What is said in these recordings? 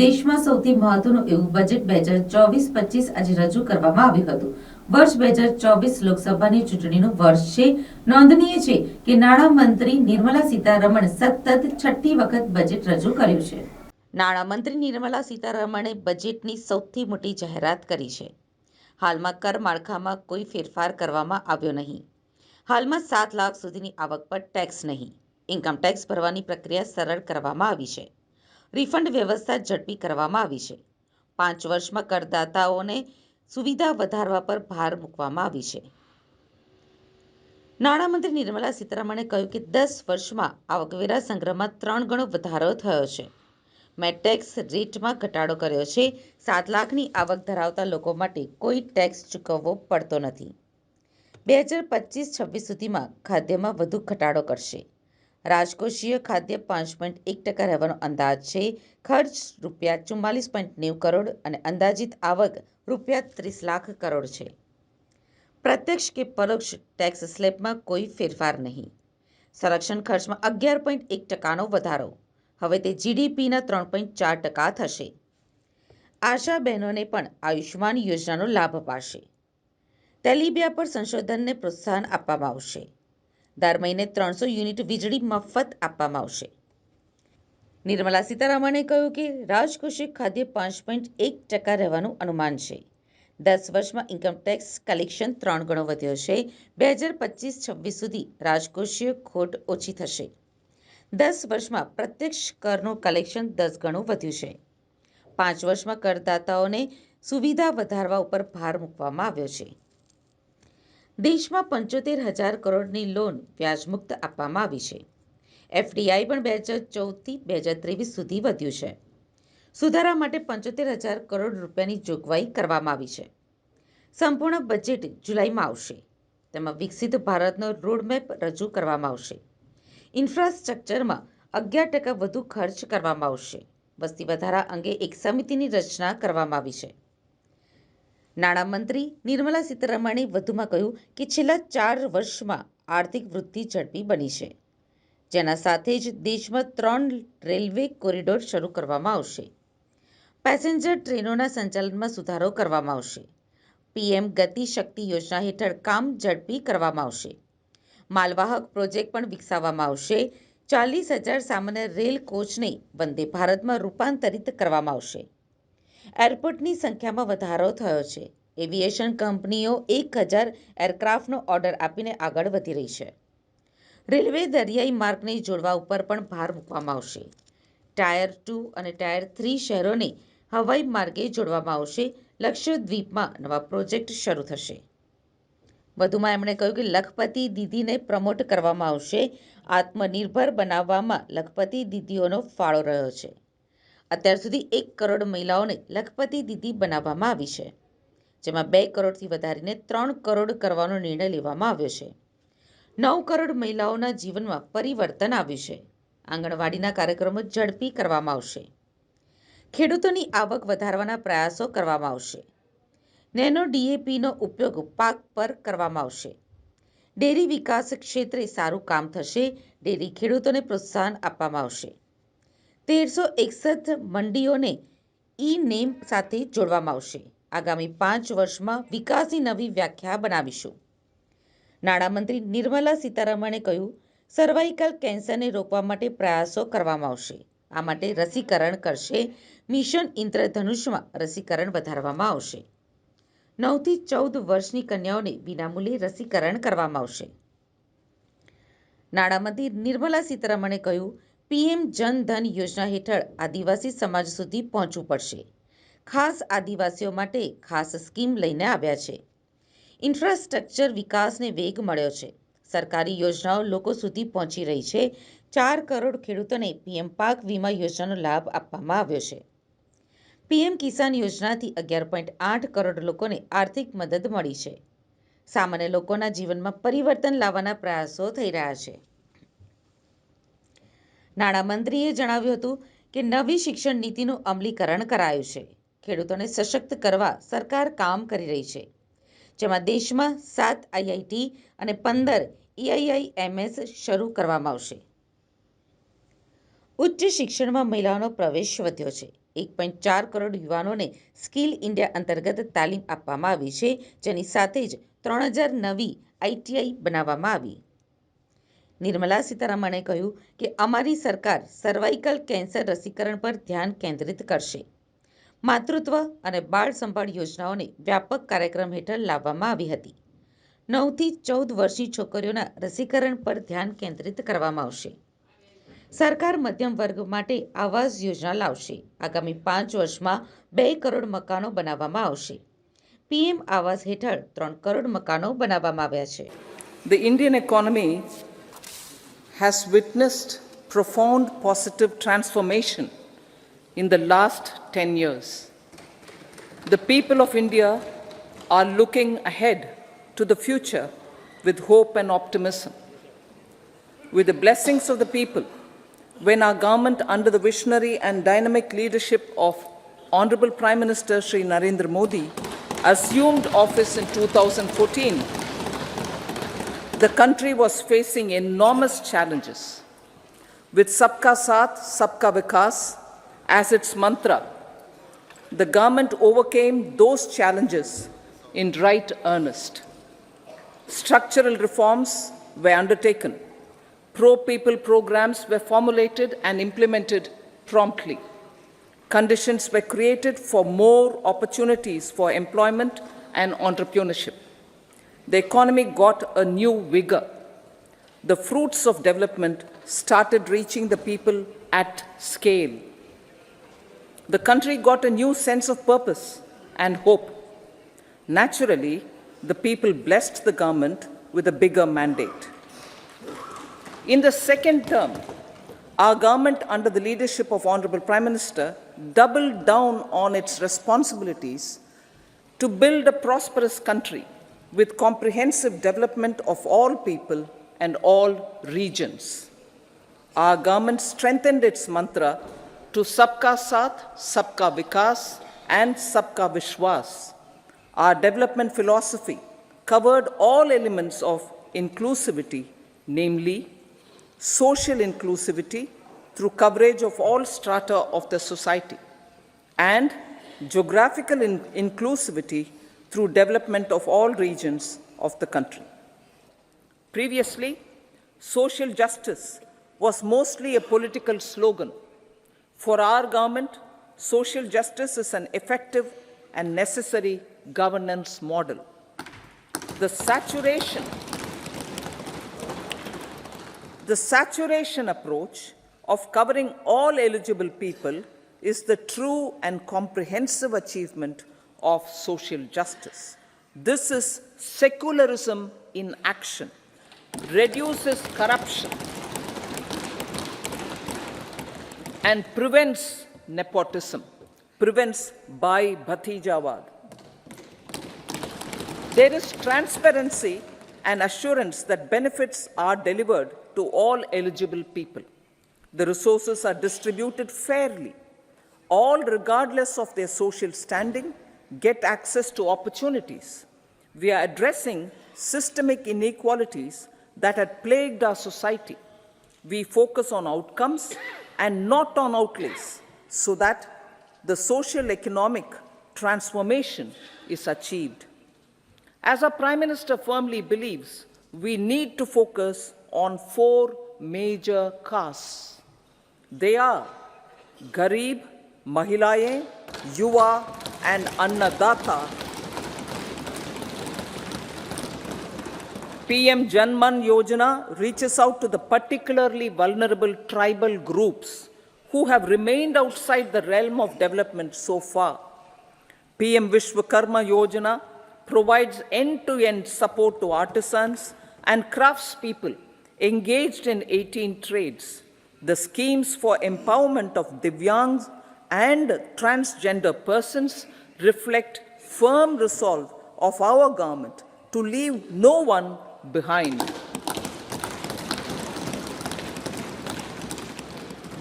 દેશમાં સૌથી મહત્વનું એવું બજેટ બે હજાર ચોવીસ પચીસ આજે રજૂ કરવામાં આવ્યું હતું. વર્ષ બે હજાર ચોવીસ લોકસભાની ચૂંટણીનું વર્ષ છે. નોંધનીય છે કે નાણામંત્રી નિર્મલા સીતારમણ સતત છઠ્ઠી વખત બજેટ રજૂ કર્યું છે. નાણામંત્રી નિર્મલા સીતારમણે બજેટની સૌથી મોટી જાહેરાત કરી છે. હાલમાં કર માળખામાં કોઈ ફેરફાર કરવામાં આવ્યો નહીં. હાલમાં સાત લાખ સુધીની આવક પર ટેક્સ નહીં. ઇન્કમ ટેક્સ ભરવાની પ્રક્રિયા સરળ કરવામાં આવી છે. રિફંડ વ્યવસ્થા ઝડપી કરવામાં આવી છે. પાંચ વર્ષમાં કરદાતાઓને સુવિધા વધારવા પર ભાર મૂકવામાં આવી છે. નાણામંત્રી નિર્મલા સીતારમણે કહ્યું કે દસ વર્ષમાં આવકવેરા સંગ્રહમાં ત્રણ ગણો વધારો થયો છે. મેં ટેક્સ રેટમાં ઘટાડો કર્યો છે. સાત લાખની આવક ધરાવતા લોકો માટે કોઈ ટેક્સ ચૂકવવો પડતો નથી. બે હજાર પચીસ છવ્વીસ સુધીમાં ખાદ્યમાં વધુ ઘટાડો કરશે. રાજકોષીય ખાદ્ય પાંચ પોઈન્ટ એક ટકા રહેવાનો અંદાજ છે. ખર્ચ રૂપિયા ચુમ્માલીસ પોઈન્ટ નેવું કરોડ અને અંદાજિત આવક રૂપિયા ત્રીસ લાખ કરોડ છે. પ્રત્યક્ષ કે પરોક્ષ ટેક્સ સ્લેબમાં કોઈ ફેરફાર નહીં. સંરક્ષણ ખર્ચમાં અગિયાર પોઈન્ટ એક ટકાનો વધારો. હવે તે જીડીપીના ત્રણ પોઈન્ટ ચાર ટકા થશે. આશા બહેનોને પણ આયુષ્યમાન યોજનાનો લાભ અપાશે. તેલીબિયા પર સંશોધનને પ્રોત્સાહન આપવામાં આવશે. દર મહિને ત્રણસો યુનિટ વીજળી મફત આપવામાં આવશે. નિર્મલા સીતારામણે કહ્યું કે રાજકોષીય ખાદ્ય પાંચ પોઈન્ટ એક ટકા રહેવાનું અનુમાન છે. દસ વર્ષમાં ઇન્કમ ટેક્સ કલેક્શન ત્રણ ગણો વધ્યો છે. બે હજાર પચીસ છવ્વીસ સુધી રાજકોષીય ખોટ ઓછી થશે. દસ વર્ષમાં પ્રત્યક્ષ કરનું કલેક્શન દસ ગણું વધ્યું છે. પાંચ વર્ષમાં કરદાતાઓને સુવિધા વધારવા ઉપર ભાર મૂકવામાં આવ્યો છે. દેશમાં પંચોતેર હજાર કરોડની લોન વ્યાજમુક્ત આપવામાં આવી છે. એફડીઆઈ પણ બે હજાર ચૌદથી બે હજાર ત્રેવીસ સુધી વધ્યું છે. સુધારા માટે પંચોતેર હજાર કરોડ રૂપિયાની જોગવાઈ કરવામાં આવી છે. સંપૂર્ણ બજેટ જુલાઈમાં આવશે. તેમાં વિકસિત ભારતનો રોડમેપ રજૂ કરવામાં આવશે. ઇન્ફ્રાસ્ટ્રક્ચરમાં અગિયાર ટકા વધુ ખર્ચ કરવામાં આવશે. વસ્તી વધારા અંગે એક સમિતિની રચના કરવામાં આવી છે. નાણામંત્રી નિર્મલા સીતારમણે વધુમાં કહ્યું કે છેલ્લા ચાર વર્ષમાં આર્થિક વૃદ્ધિ ઝડપી બની છે. જેના સાથે જ દેશમાં ત્રણ રેલવે કોરિડોર શરૂ કરવામાં આવશે. પેસેન્જર ટ્રેનોના સંચાલનમાં સુધારો કરવામાં આવશે. પીએમ ગતિ શક્તિ યોજના હેઠળ કામ ઝડપી કરવામાં આવશે. માલવાહક પ્રોજેક્ટ પણ વિકસાવવામાં આવશે. ચાલીસ હજાર સામાન્ય રેલ કોચને વંદે ભારતમાં રૂપાંતરિત કરવામાં આવશે. એરપોર્ટની સંખ્યામાં વધારો થયો છે. એવિએશન કંપનીઓ એક હજાર એરક્રાફ્ટનો ઓર્ડર આપીને આગળ વધી રહી છે. રેલવે દરિયાઈ માર્ગને જોડવા ઉપર પણ ભાર મૂકવામાં આવશે. ટાયર ટુ અને ટાયર થ્રી શહેરોને હવાઈ માર્ગે જોડવામાં આવશે. લક્ષદ્વીપમાં નવા પ્રોજેક્ટ શરૂ થશે. વધુમાં એમણે કહ્યું કે લખપતિ દીદીને પ્રમોટ કરવામાં આવશે. આત્મનિર્ભર બનાવવામાં લખપતિ દીદીઓનો ફાળો રહ્યો છે. અત્યાર સુધી એક કરોડ મહિલાઓને લખપતિ દીદી બનાવવામાં આવી છે, જેમાં બે કરોડથી વધારીને ત્રણ કરોડ કરવાનો નિર્ણય લેવામાં આવ્યો છે. નવ કરોડ મહિલાઓના જીવનમાં પરિવર્તન આવ્યું છે. આંગણવાડીના કાર્યક્રમો ઝડપી કરવામાં આવશે. ખેડૂતોની આવક વધારવાના પ્રયાસો કરવામાં આવશે. નેનો ડીએપીનો ઉપયોગ પાક પર કરવામાં આવશે. ડેરી વિકાસ ક્ષેત્રે સારું કામ થશે. ડેરી ખેડૂતોને પ્રોત્સાહન આપવામાં આવશે. તેરસો એકસઠ મંડીઓને ઈ નેમ સાથે જોડવામાં આવશે. આગામી પાંચ વર્ષમાં વિકાસની નવી વ્યાખ્યા બનાવીશું. નાણામંત્રી નિર્મલા સીતારમણે કહ્યું, સર્વાઇકલ કેન્સરને રોકવા માટે પ્રયાસો કરવામાં આવશે. આ માટે રસીકરણ કરશે. મિશન ઇન્દ્રધનુષમાં રસીકરણ વધારવામાં આવશે. નવથી ચૌદ વર્ષની કન્યાઓને વિનામૂલ્યે રસીકરણ કરવામાં આવશે. નાણામંત્રી નિર્મલા સીતારમણે કહ્યું પીએમ જન ધન યોજના હેઠળ આદિવાસી સમાજ સુધી પહોંચવું પડશે. ખાસ આદિવાસીઓ માટે ખાસ સ્કીમ લઈને આવ્યા છે. ઇન્ફ્રાસ્ટ્રક્ચર વિકાસને વેગ મળ્યો છે. સરકારી યોજનાઓ લોકો સુધી પહોંચી રહી છે. ચાર કરોડ ખેડૂતોને પીએમ પાક વીમા યોજનાનો લાભ આપવામાં આવ્યો છે. પીએમ કિસાન યોજનાથી અગિયાર પોઈન્ટ આઠ કરોડ લોકોને આર્થિક મદદ મળી છે. સામાન્ય લોકોના જીવનમાં પરિવર્તન લાવવાના પ્રયાસો થઈ રહ્યા છે. નાણામંત્રીએ જણાવ્યું હતું કે નવી શિક્ષણ નીતિનું અમલીકરણ કરાયું છે. ખેડૂતોને સશક્ત કરવા સરકાર કામ કરી રહી છે. જેમાં દેશમાં સાત આઈઆઈટી અને પંદર ઈઆઈઆઈએમએસ શરૂ કરવામાં આવશે. ઉચ્ચ શિક્ષણમાં મહિલાઓનો પ્રવેશ વધ્યો છે. એક પોઈન્ટ ચાર કરોડ યુવાનોને સ્કિલ ઇન્ડિયા અંતર્ગત તાલીમ આપવામાં આવી છે. જેની સાથે જ ત્રણ હજાર નવી આઈટીઆઈ બનાવવામાં આવી. નિર્મલા સીતારામણે કહ્યું કે અમારી સરકાર સર્વાઇકલ કેન્સર રસીકરણ પર ધ્યાન કેન્દ્રિત કરશે. માતૃત્વ અને બાળ સંભાળ યોજનાઓને વ્યાપક કાર્યક્રમ હેઠળ લાવવામાં આવી હતી. નવથી ચૌદ વર્ષની છોકરીઓના રસીકરણ પર ધ્યાન કેન્દ્રિત કરવામાં આવશે. સરકાર મધ્યમ વર્ગ માટે આવાસ યોજના લાવશે. આગામી પાંચ વર્ષમાં બે કરોડ મકાનો બનાવવામાં આવશે. પીએમ આવાસ હેઠળ ત્રણ કરોડ મકાનો બનાવવામાં આવ્યા છે. The Indian economy has witnessed profound positive transformation in the last 10 years. The people of India are looking ahead to the future with hope and optimism. With the blessings of the people, when our government, under the visionary and dynamic leadership of Honorable Prime Minister Sri Narendra Modi, assumed office in 2014, the country was facing enormous challenges. With Sabka Saath, Sabka Vikas as its mantra, the government overcame those challenges in right earnest. Structural reforms were undertaken. Pro people programs were formulated and implemented promptly. Conditions were created for more opportunities for employment and entrepreneurship. The economy got a new vigor. The fruits of development started reaching the people at scale. The country got a new sense of purpose and hope. Naturally, the people blessed the government with a bigger mandate. In the second term, our government, under the leadership of Honorable Prime Minister, doubled down on its responsibilities to build a prosperous country with comprehensive development of all people and all regions. Our government strengthened its mantra to Sabka Saath, Sabka Vikas, and Sabka Vishwas. Our development philosophy covered all elements of inclusivity, namely social inclusivity through coverage of all strata of the society, and geographical in- inclusivity through development of all regions of the country. Previously, social justice was mostly a political slogan. For our government, social justice is an effective and necessary governance model. The saturation the saturation approach of covering all eligible people is the true and comprehensive achievement of social justice. This is secularism in action, reduces corruption, and prevents nepotism, prevents by Bhatijawad. There is transparency and assurance that benefits are delivered to all eligible people. The resources are distributed fairly. All, regardless of their social standing, get access to opportunities. We are addressing systemic inequalities that had plagued our society. We focus on outcomes and not on outlays so that the social economic transformation is achieved. As our Prime Minister firmly believes, we need to focus on four major castes. They are Garib, Mahilaye, Yuva, and Annadata. PM Janman Yojana reaches out to the particularly vulnerable tribal groups who have remained outside the realm of development so far. PM Vishwakarma Yojana provides end to end support to artisans and craftspeople engaged in 18 trades. The schemes for empowerment of Divyangs and transgender persons reflect firm resolve of our government to leave no one behind.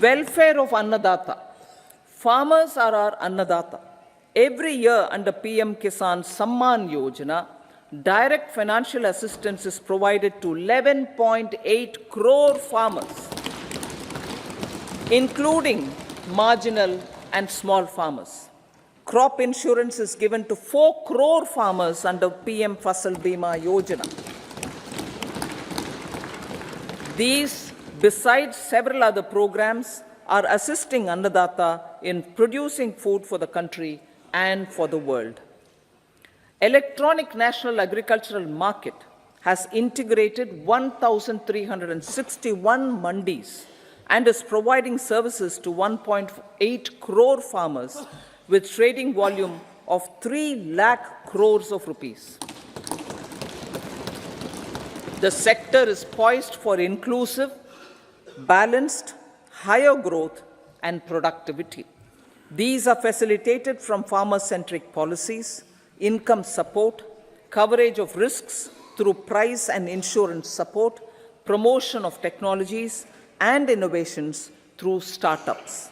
Welfare of Annadata. Farmers are our Annadata. Every year under PM Kisan Samman Yojana, direct financial assistance is provided to 11.8 crore farmers, including marginal and small farmers. Crop insurance is given to 4 crore farmers under PM Fasal Bima Yojana. These, besides several other programs, are assisting Annadata in producing food for the country and for the world. Electronic National Agricultural Market has integrated 1,361 mandis and is providing services to 1.8 crore farmers with trading volume of 3 lakh crores of rupees. The sector is poised for inclusive, balanced, higher growth and productivity. These are facilitated from farmer centric policies, income support, coverage of risks through price and insurance support, promotion of technologies and innovations through startups.